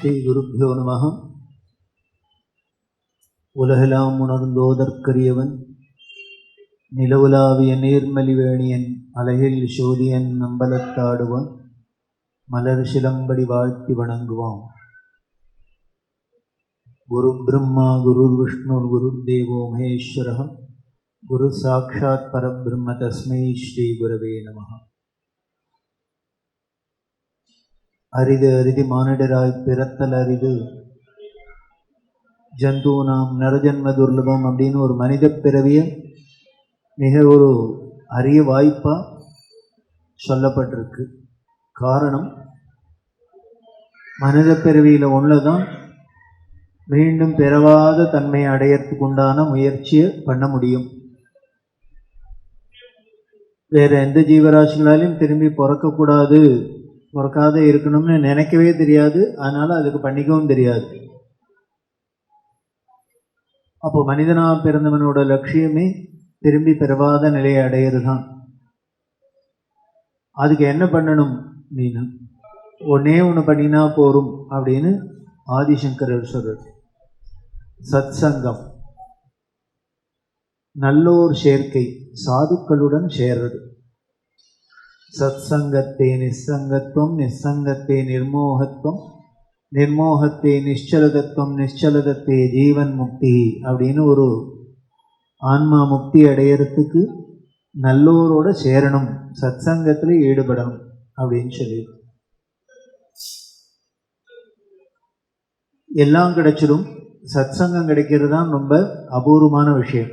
ஸ்ரீ குருப்பியோ நமகம் உலகெல்லாம் உணர்ந்தோதற்கரியவன் நிலவுலாவிய நீர்மலிவேணியன் அலையில் சோதியன் நம்பலத்தாடுவன். மலர் சிலம்படி வாழ்த்தி வணங்குவான். குரு பிரம்மா குரு விஷ்ணு குரு தேவோ மகேஸ்வர குரு சாட்சாத் பரபிரம்ம தஸ்மை ஸ்ரீ குரவே நமகம் அரிது அரிதி மானிடராய் பிறத்தல் அரிது. ஜந்து நாம் நரஜன்ம துர்லபம் அப்படின்னு ஒரு மனித பிறவிய மிக ஒரு அரிய வாய்ப்பா சொல்லப்பட்டிருக்கு. காரணம் மனித பிறவியில் ஒன்றுதான் மீண்டும் பிறவாத தன்மை அடையறதுக்கு உண்டான முயற்சியை பண்ண முடியும். வேற எந்த ஜீவராசிகளாலையும் திரும்பி பிறக்கக்கூடாது. பிறக்காத இருக்கணும்னு நினைக்கவே தெரியாது. அதனால அதுக்கு பண்ணிக்கவும் தெரியாது. அப்போ மனிதனாக பிறந்தவனோட லட்சியமே திரும்பி பிறவாத நிலையை அடையிறது தான் அதுக்கு என்ன பண்ணணும் அப்படின்னா ஒன்னே ஒன்று பண்ணினா போரும் அப்படின்னு ஆதிசங்கரர் சொல்றது சத் சங்கம் நல்லோர் சேர்க்கை சாதுக்களுடன் சேர்றது. சத்சங்கத்தே நிஸ்ஸங்கத்துவம் நிஸ்ஸங்கத்தே நிர்மோகத்துவம் நிர்மோகத்தே நிச்சலதத்துவம் நிச்சலதத்தே ஜீவன் முக்தி அப்படின்னு ஒரு ஆன்மா முக்தி அடையிறதுக்கு நல்லோரோட சேரணும் சத்சங்கத்தில் ஈடுபடணும் அப்படின்னு சொல்லி எல்லாம் கிடைச்சிடும் சத்சங்கம் கிடைக்கிறது தான் ரொம்ப அபூர்வமான விஷயம்.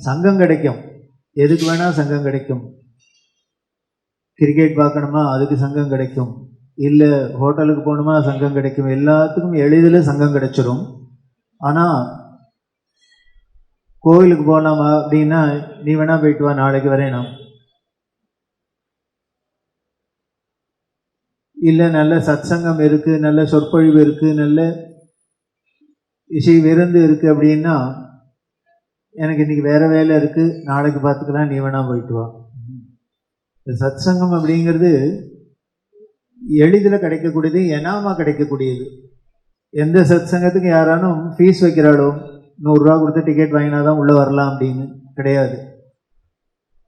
சங்கம் கிடைக்கும். எதுக்கு வேணால் சங்கம் கிடைக்கும். கிரிக்கெட் பார்க்கணுமா? அதுக்கு சங்கம் கிடைக்கும். இல்லை ஹோட்டலுக்கு போகணுமா? சங்கம் கிடைக்கும். எல்லாத்துக்கும் எளிதில் சங்கம் கிடைச்சிடும் ஆனால் கோவிலுக்கு போகலாமா அப்படின்னா நீ வேணா போயிட்டு வா நாளைக்கு வரேனா? இல்லை நல்ல சத்சங்கம் இருக்குது நல்ல சொற்பொழிவு இருக்குது நல்ல இசை விருந்து இருக்குது அப்படின்னா எனக்கு இன்றைக்கி வேறு வேலை இருக்குது நாளைக்கு பார்த்துக்கலாம் நீ வேணா போயிட்டு வா. இந்த சத்சங்கம் அப்படிங்கிறது எளிதில் கிடைக்கக்கூடியது எனாமா கிடைக்கக்கூடியது. எந்த சத் சங்கத்துக்கு யாரானும் ஃபீஸ் வைக்கிறாளோ நூறுரூவா கொடுத்து டிக்கெட் வாங்கினா தான் உள்ளே வரலாம் அப்படின்னு கிடையாது.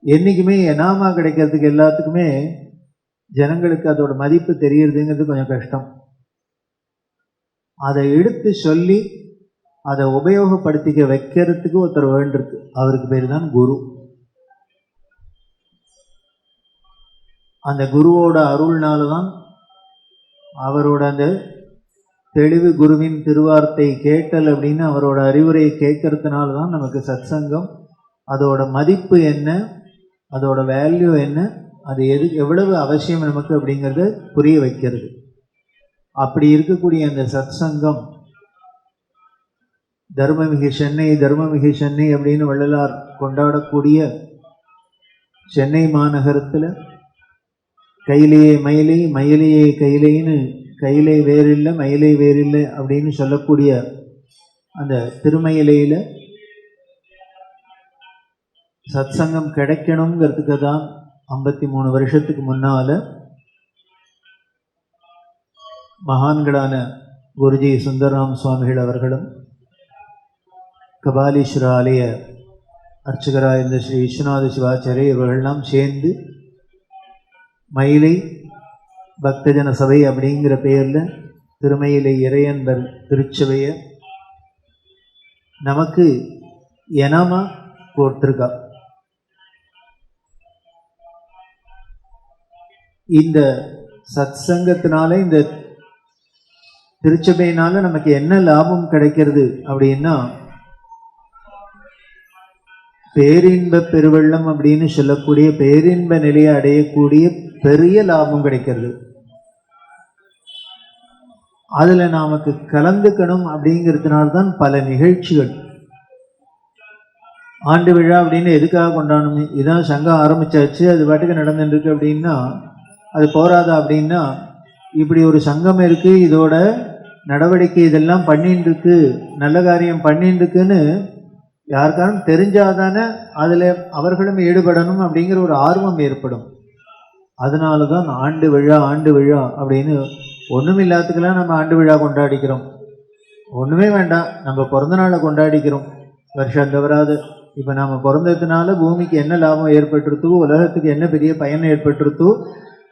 என்றைக்குமே எனாமா கிடைக்கிறதுக்கு எல்லாத்துக்குமே ஜனங்களுக்கு அதோட மதிப்பு தெரியறதுங்கிறது கொஞ்சம் கஷ்டம். அதை எடுத்து சொல்லி அதை உபயோகப்படுத்திக்க வைக்கிறதுக்கு ஒருத்தர் வேண்டிருக்கு அவருக்கு பேர் தான் குரு. அந்த குருவோட அருள்னால தான் அவரோட அந்த தெளிவு குருவின் திருவார்த்தை கேட்டல் அப்படின்னு அவரோட அறிவுரையை கேட்கறதுனால தான் நமக்கு சத்சங்கம். அதோட மதிப்பு என்ன? அதோட வேல்யூ என்ன? அது எது எவ்வளவு அவசியம் நமக்கு அப்படிங்கிறத புரிய வைக்கிறது. அப்படி இருக்கக்கூடிய அந்த சத்சங்கம் தர்மமிகு சென்னை தர்மமிகு சென்னை அப்படின்னு வள்ளலார் கொண்டாடக்கூடிய சென்னை மாநகரத்தில் கையிலேயே மயிலை மயிலையே கையிலேன்னு கையிலே வேறில்லை மயிலை வேறில்லை அப்படின்னு சொல்லக்கூடிய அந்த திருமயிலையில் சத்சங்கம் கிடைக்கணுங்கிறதுக்கு தான் ஐம்பத்தி மூணு வருஷத்துக்கு முன்னால் மகான்களான குருஜி சுந்தரராம் சுவாமிகள் அவர்களும் கபாலீஸ்வர ஆலய அர்ச்சகராக இருந்த ஸ்ரீ விஸ்வநாத சிவாச்சாரிய இவர்கள்லாம் சேர்ந்து மயிலை பக்தஜன சபை அப்படிங்கிற பெயரில் திருமயிலை இறையன்பர் திருச்சபையை நமக்கு எனமா கொடுத்துருக்கா இந்த சத் சங்கத்தினால இந்த திருச்சபையினால நமக்கு என்ன லாபம் கிடைக்கிறது அப்படின்னா பேரின்ப பெருவெள்ளம் அப்படின்னு சொல்லக்கூடிய பேரின்ப நிலையை அடையக்கூடிய பெரிய லாபம் கிடைக்கிறது. அதில் நமக்கு கலந்துக்கணும் அப்படிங்கிறதுனால தான் பல நிகழ்ச்சிகள். ஆண்டு விழா அப்படின்னு எதுக்காக கொண்டாடணும்? இதான் சங்கம் ஆரம்பிச்சாச்சு அது பாட்டுக்கு நடந்துட்டுருக்கு அப்படின்னா அது போராதா அப்படின்னா இப்படி ஒரு சங்கம் இருக்குது இதோட நடவடிக்கை இதெல்லாம் பண்ணிட்டு இருக்கு நல்ல காரியம் பண்ணிட்டு இருக்குன்னு யாருக்காரும் தெரிஞ்சாதானே அதில் அவர்களும் ஈடுபடணும் அப்படிங்கிற ஒரு ஆர்வம் ஏற்படும். அதனால தான் ஆண்டு விழா ஆண்டு விழா அப்படின்னு ஒன்றும் இல்லாத்துக்கெல்லாம் நம்ம ஆண்டு விழா கொண்டாடிக்கிறோம். ஒன்றுமே வேண்டாம். நம்ம பிறந்த நாளை கொண்டாடிக்கிறோம். வருஷம் தவறாது இப்போ நாம் பிறந்ததுனால பூமிக்கு என்ன லாபம் ஏற்பட்டுருத்தோ உலகத்துக்கு என்ன பெரிய பயன் ஏற்பட்டுருத்தோ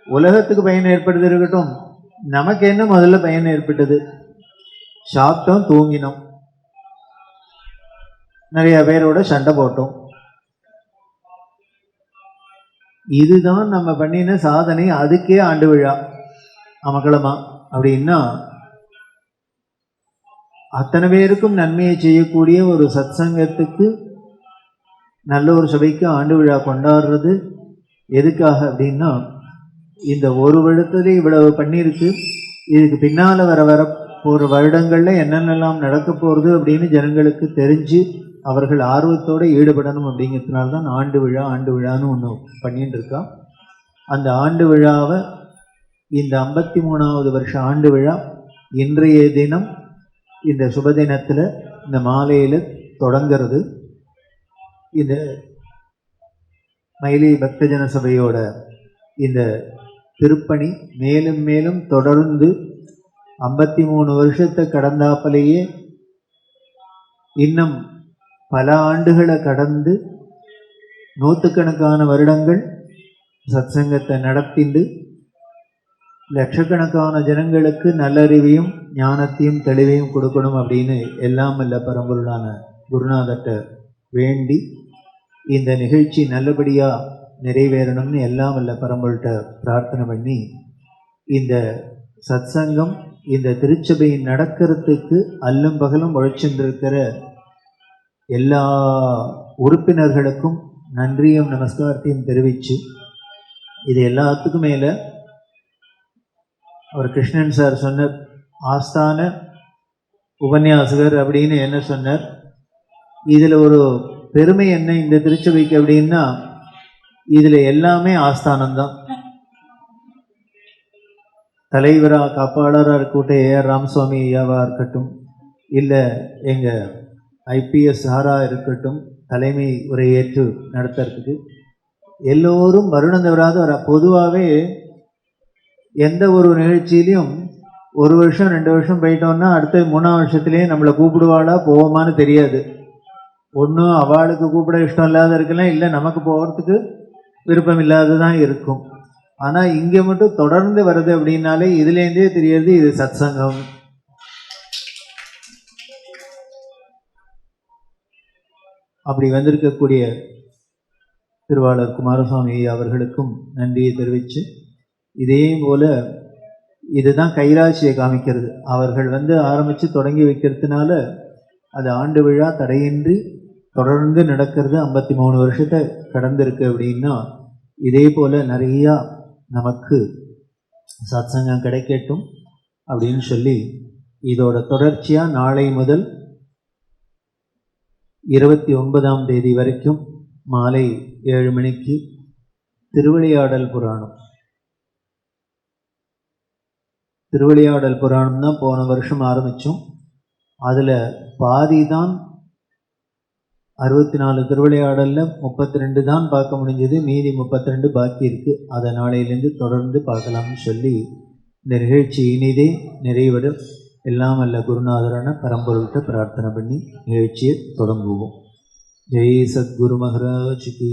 உலகத்துக்கு பயன் ஏற்பட்டது இருக்கட்டும். நமக்கு என்ன முதல்ல பயன் ஏற்பட்டது? சாப்பிட்டோம் தூங்கினோம். நிறைய பேரோட சண்டை போட்டோம். இதுதான் நம்ம பண்ணின சாதனை அதுக்கே ஆண்டு விழா. அமகளமா அப்படின்னா அத்தனை பேருக்கும் நன்மையை செய்யக்கூடிய ஒரு சத் சங்கத்துக்கு நல்ல ஒரு சபைக்கு ஆண்டு விழா கொண்டாடுறது எதுக்காக அப்படின்னா இந்த ஒரு வருடத்துல இவ்வளவு பண்ணியிருக்கு இதுக்கு பின்னால் வர வர போகிற வருடங்களில் என்னென்னலாம் நடக்க போகிறது அப்படின்னு ஜனங்களுக்கு தெரிஞ்சு அவர்கள் ஆர்வத்தோட ஈடுபடணும் அப்படிங்கிறதுனால தான் ஆண்டு விழா ஆண்டு விழான்னு ஒன்று பண்ணிட்டு இருக்கோம் அந்த ஆண்டு விழாவை இந்த ஐம்பத்தி மூணாவது வருஷம் ஆண்டு விழா இன்றைய தினம் இந்த சுபதினத்தில் இந்த மாலையில் தொடங்கிறது. இந்த மயிலை பக்தஜன சபையோட இந்த திருப்பணி மேலும் மேலும் தொடர்ந்து ஐம்பத்தி மூணு வருஷத்தை கடந்தாப்பலேயே இன்னும் பல ஆண்டுகளை கடந்து நூற்றுக்கணக்கான வருடங்கள் சத்சங்கத்தை நடத்திண்டு லட்சக்கணக்கான ஜனங்களுக்கு நல்லறிவையும் ஞானத்தையும் தெளிவையும் கொடுக்கணும் அப்படின்னு எல்லாம் இல்லை பரம்பொருளான குருநாதர்கிட்ட வேண்டி இந்த நிகழ்ச்சி நல்லபடியாக நிறைவேறணும்னு எல்லாம் இல்லை பரம்பொருள்கிட்ட பிரார்த்தனை பண்ணி இந்த சத்சங்கம் இந்த திருச்சபையின் நடக்கிறதுக்கு அல்லும் பகலும் உழைச்சிருக்கிற எல்லா உறுப்பினர்களுக்கும் நன்றியும் நமஸ்காரத்தையும் தெரிவித்து இது எல்லாத்துக்கும் மேலே அவர் கிருஷ்ணன் சார் சொன்ன ஆஸ்தான உபன்யாசகர் அப்படின்னு என்ன சொன்னார். இதில் ஒரு பெருமை என்ன இந்த திருச்சபைக்கு அப்படின்னா இதில் எல்லாமே ஆஸ்தானம்தான். தலைவராக காப்பாளராக இருக்கட்டும் ஏஆர் ராமசுவாமி ஐயாவாக இருக்கட்டும் இல்லை எங்கள் ஐபிஎஸ் சாராக இருக்கட்டும் தலைமை உரையேற்று நடத்துறதுக்கு எல்லோரும் வருணந்தவராக வர பொதுவாகவே எந்த ஒரு நிகழ்ச்சியிலையும் ஒரு வருஷம் ரெண்டு வருஷம் போயிட்டோம்னா அடுத்த மூணாம் வருஷத்துலேயே நம்மளை கூப்பிடுவாளா போவோமான்னு தெரியாது. ஒன்றும் அவளுக்கு கூப்பிட இஷ்டம் இல்லாத இருக்கலாம் இல்லை நமக்கு போகிறதுக்கு விருப்பம் இல்லாத தான் இருக்கும். ஆனால் இங்கே மட்டும் தொடர்ந்து வருது அப்படின்னாலே இதுலேருந்தே தெரியாது இது சத்சங்கம். அப்படி வந்திருக்கக்கூடிய திருவாளர் குமாரசுவாமி அவர்களுக்கும் நன்றியை தெரிவித்து இதே போல் இதுதான் கைராசியை காமிக்கிறது. அவர்கள் வந்து ஆரம்பித்து தொடங்கி வைக்கிறதுனால அது ஆண்டு விழா தடையின்றி தொடர்ந்து நடக்கிறது. ஐம்பத்தி மூணு வருஷத்தை கடந்திருக்கு அப்படின்னா இதே போல் நிறையா நமக்கு சத்சங்கம் கிடைக்கட்டும் அப்படின்னு சொல்லி இதோட தொடர்ச்சியாக நாளை முதல் இருபத்தி ஒன்பதாம் தேதி வரைக்கும் மாலை ஏழு மணிக்கு திருவிளையாடல் புராணம். திருவிளையாடல் புராணம் தான் போன வருஷம் ஆரம்பித்தோம் அதில் பாதி தான் அறுபத்தி நாலு திருவிளையாடலில் முப்பத்தி ரெண்டு தான் பார்க்க முடிஞ்சது. மீதி முப்பத்தி ரெண்டு பாக்கி இருக்குது அதை நாளையிலேருந்து தொடர்ந்து பார்க்கலாம்னு சொல்லி இந்த நிகழ்ச்சி இனிதே நிறைவடும். எல்லாம் அல்ல குருநாதரான பரம்பொருள்கிட்ட பிரார்த்தனை பண்ணி நிகழ்ச்சியை தொடங்குவோம். ஜெய் சத்குரு மகாராஜ் கி.